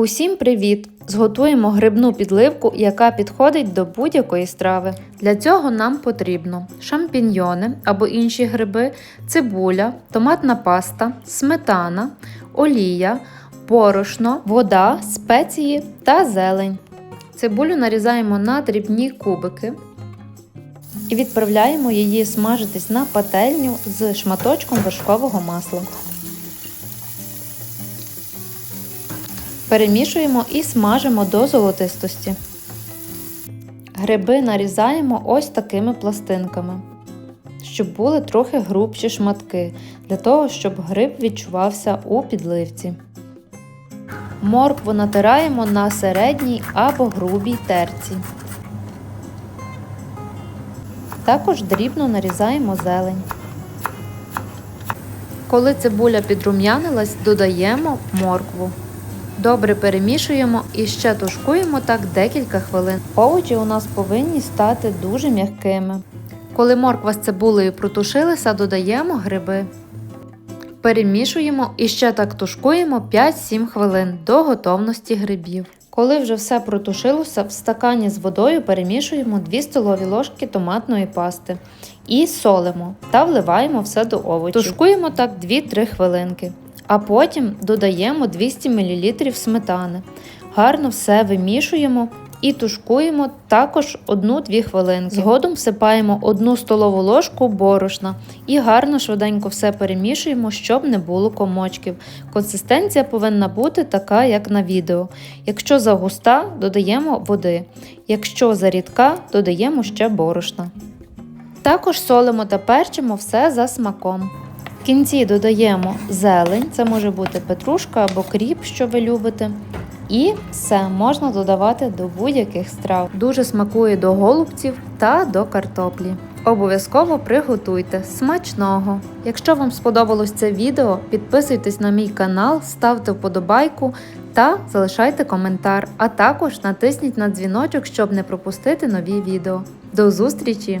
Усім привіт! Зготуємо грибну підливку, яка підходить до будь-якої страви. Для цього нам потрібно шампіньйони або інші гриби, цибуля, томатна паста, сметана, олія, борошно, вода, спеції та зелень. Цибулю нарізаємо на дрібні кубики і відправляємо її смажитись на пательню з шматочком вершкового масла. Перемішуємо і смажимо до золотистості. Гриби нарізаємо ось такими пластинками, щоб були трохи грубші шматки, для того, щоб гриб відчувався у підливці. Моркву натираємо на середній або грубій терці. Також дрібно нарізаємо зелень. Коли цибуля підрум'янилась, додаємо моркву. Добре перемішуємо і ще тушкуємо так декілька хвилин. Овочі у нас повинні стати дуже м'якими. Коли морква з цибулею протушилися, додаємо гриби. Перемішуємо і ще так тушкуємо 5-7 хвилин до готовності грибів. Коли вже все протушилося, в стакані з водою перемішуємо 2 столові ложки томатної пасти і солимо та вливаємо все до овочів. Тушкуємо так 2-3 хвилинки. А потім додаємо 200 мл сметани. Гарно все вимішуємо і тушкуємо також 1-2 хвилинки. Згодом всипаємо 1 столову ложку борошна і гарно швиденько все перемішуємо, щоб не було комочків. Консистенція повинна бути така, як на відео. Якщо загуста, додаємо води. Якщо зарідка, додаємо ще борошна. Також солимо та перчимо все за смаком. В кінці додаємо зелень, це може бути петрушка або кріп, що ви любите. І все можна додавати до будь-яких страв. Дуже смакує до голубців та до картоплі. Обов'язково приготуйте смачного! Якщо вам сподобалось це відео, підписуйтесь на мій канал, ставте вподобайку та залишайте коментар, а також натисніть на дзвіночок, щоб не пропустити нові відео. До зустрічі!